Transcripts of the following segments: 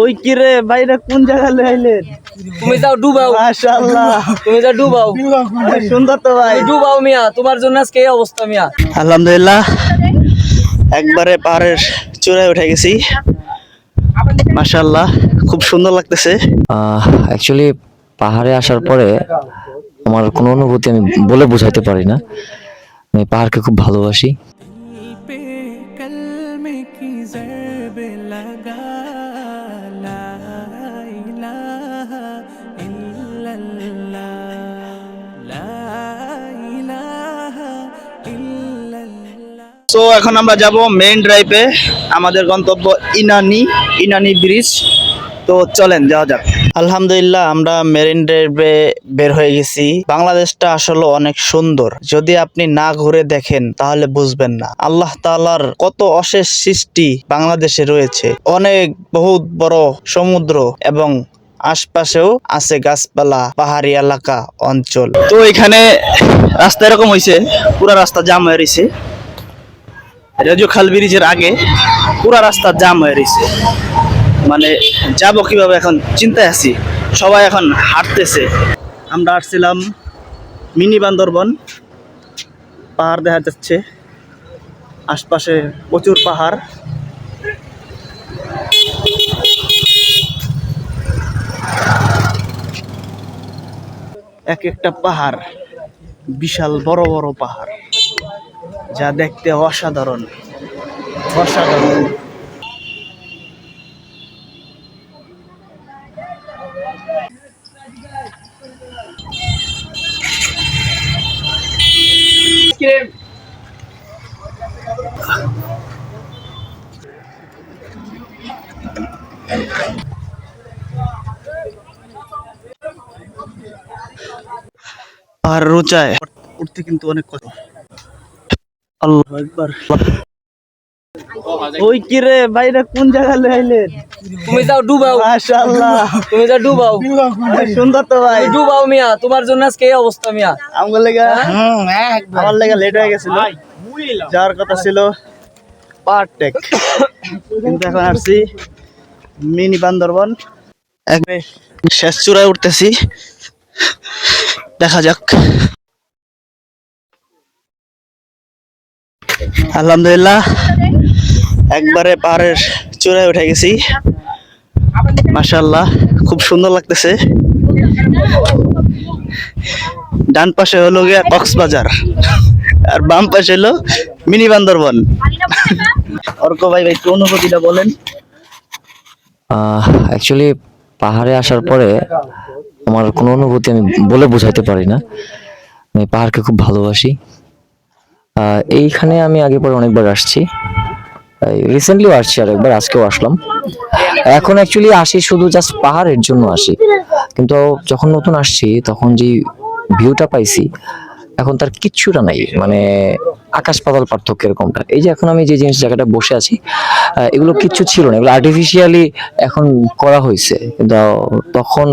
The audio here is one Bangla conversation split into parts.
ওই কি রে বাইরে কোন জায়গা তুমি যাও ডুবাও। মাশাআল্লাহ তুমি যাও ডুবাও। সুন্দর তো ভাই। ডুবাও মিয়া তোমার জন্য আজকে এই অবস্থা মিয়া। আলহামদুলিল্লাহ একবারে পাহাড়ের চূড়ায় উঠে গেছি। মাশাআল্লাহ খুব সুন্দর লাগতেছে। অ্যাকচুয়ালি পাহাড়ে আসার পরে আমার কোনো অনুভূতি আমি বলে বোঝাতে পারি না। আমি পাহাড়কে খুব ভালোবাসি। সো এখন আমরা যাব মেইন ড্রাইভে আমাদের গন্তব্য ইনানি ইনানি ব্রিজ তো চলেন যাওয়া যাক। আলহামদুলিল্লাহ আমরা মেরিন ড্রাইভে বের হয়ে গেছি। বাংলাদেশটা আসলে অনেক সুন্দর। যদি আপনি না ঘুরে দেখেন তাহলে বুঝবেন না। আল্লাহ তালার কত অশেষ সৃষ্টি বাংলাদেশে রয়েছে। অনেক বহুত বড় সমুদ্র এবং আশপাশেও আছে গাছপালা পাহাড়ি এলাকা অঞ্চল। তো এখানে রাস্তা এরকম হয়েছে পুরো রাস্তা জাম হয়ে রয়েছে রেজো খাল ব্রিজের আগে পুরা রাস্তা জাম হয়ে রয়েছে। মানে যাব কীভাবে এখন চিন্তায় আছি। সবাই এখন হাঁটতেছে। আমরা আসছিলাম মিনি বান্দরবন। পাহাড় দেখা যাচ্ছে। আশপাশে প্রচুর পাহাড়। এক একটা পাহাড় বিশাল বড় বড় পাহাড়। যা দেখতে অসাধারণ। অসাধারণ। পাহাড়ের রোচায় উঠতে কিন্তু অনেক কষ্ট। আল্লাহ একবার ওই কি রে বাইরে কোন জায়গা লই আইলেন? তুমি যাও ডুবাও। মাশাআল্লাহ। তুমি যাও ডুবাও। সুন্দর তো ভাই। ডুবাও মিয়া তোমার জন্য আজকে এই অবস্থা মিয়া। আমার লেগা আমার লেগা লেট হয়ে গেছিল। যাওয়ার কথা ছিল। পারটেক কিন্তু এখন আসছি মিনি বান্দরবন। একবারে শেষ চূড়ায় উঠতেছি। দেখা যাক। আলহামদুলিল্লাহ, একবারে পাহাড়ের চূড়ায় উঠে গেছি। মাশাআল্লাহ, খুব সুন্দর লাগতেছে। ডান পাশে হলো গিয়া কক্সবাজার, আর বাম পাশে হলো মিনি বান্দরবন। অর্ক ভাই ভাই, একটু অনুভূতিটা বলেন। অ্যাকচুয়ালি পাহাড়ে আসার পরে আমার কোনো অনুভূতি আমি বলে বোঝাতে পারি না। আমি পাহাড়কে খুব ভালোবাসি। এইখানে আমি আগে পরে অনেকবার আসছি। রিসেন্টলিও আসছি আর একবার আজকেও আসলাম। এখন অ্যাকচুয়ালি আসি শুধু জাস্ট পাহাড়ের জন্য আসি। কিন্তু যখন নতুন আসছি, তখন যে ভিউটা পাইছি, এখন তার কিচ্ছুটা নাই। মানে আকাশ পাতাল পার্থক্য এরকমটা। এই যে এখন আমি যে জিনিস জায়গাটা বসে আছি এগুলো কিচ্ছু ছিল না। এগুলো আর্টিফিশিয়ালি এখন করা হয়েছে তখন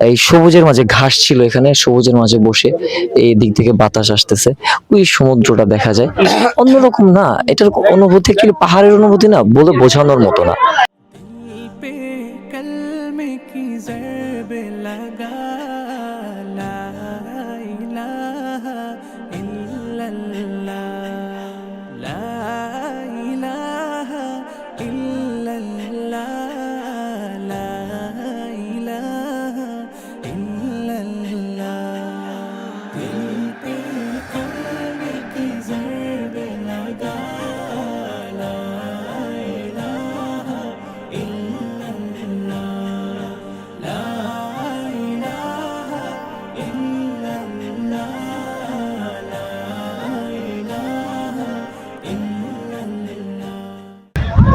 এই সবুজের মাঝে ঘাস ছিল এখানে, সবুজের মাঝে বসে এই দিক থেকে বাতাস আসতেছে। ওই সমুদ্রটা দেখা যায়। অন্যরকম না, এটার অনুভূতি কি? পাহাড়ের অনুভূতি না, বলে বোঝানোর মতো না।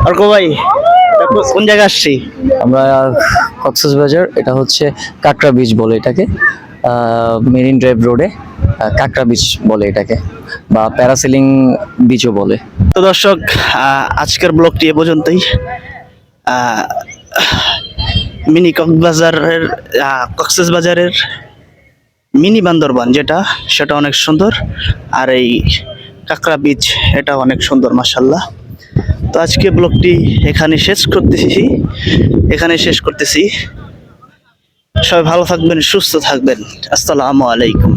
অর্ক ভাই কোন জায়গায় আসছি? আমরা কক্সবাজার এটা হচ্ছে কাকড়া বিচ বলে এটাকে। মেরিন ড্রাইভ রোডে কাকড়া বিচ বলে এটাকে বা প্যারাসেলিং বিচও বলে। তো দর্শক আজকের ব্লগটি এ পর্যন্তই। মিনি কক্সবাজারের আহ, কক্সবাজারের মিনি বান্দরবান যেটা সেটা অনেক সুন্দর। আর এই কাকড়া বিচ এটা অনেক সুন্দর মাসাল্লাহ তো আজকে ব্লগটি এখানে শেষ করতেছি। এখানে শেষ করতেছি। সবাই ভালো থাকবেন, সুস্থ থাকবেন। আসসালামু আলাইকুম।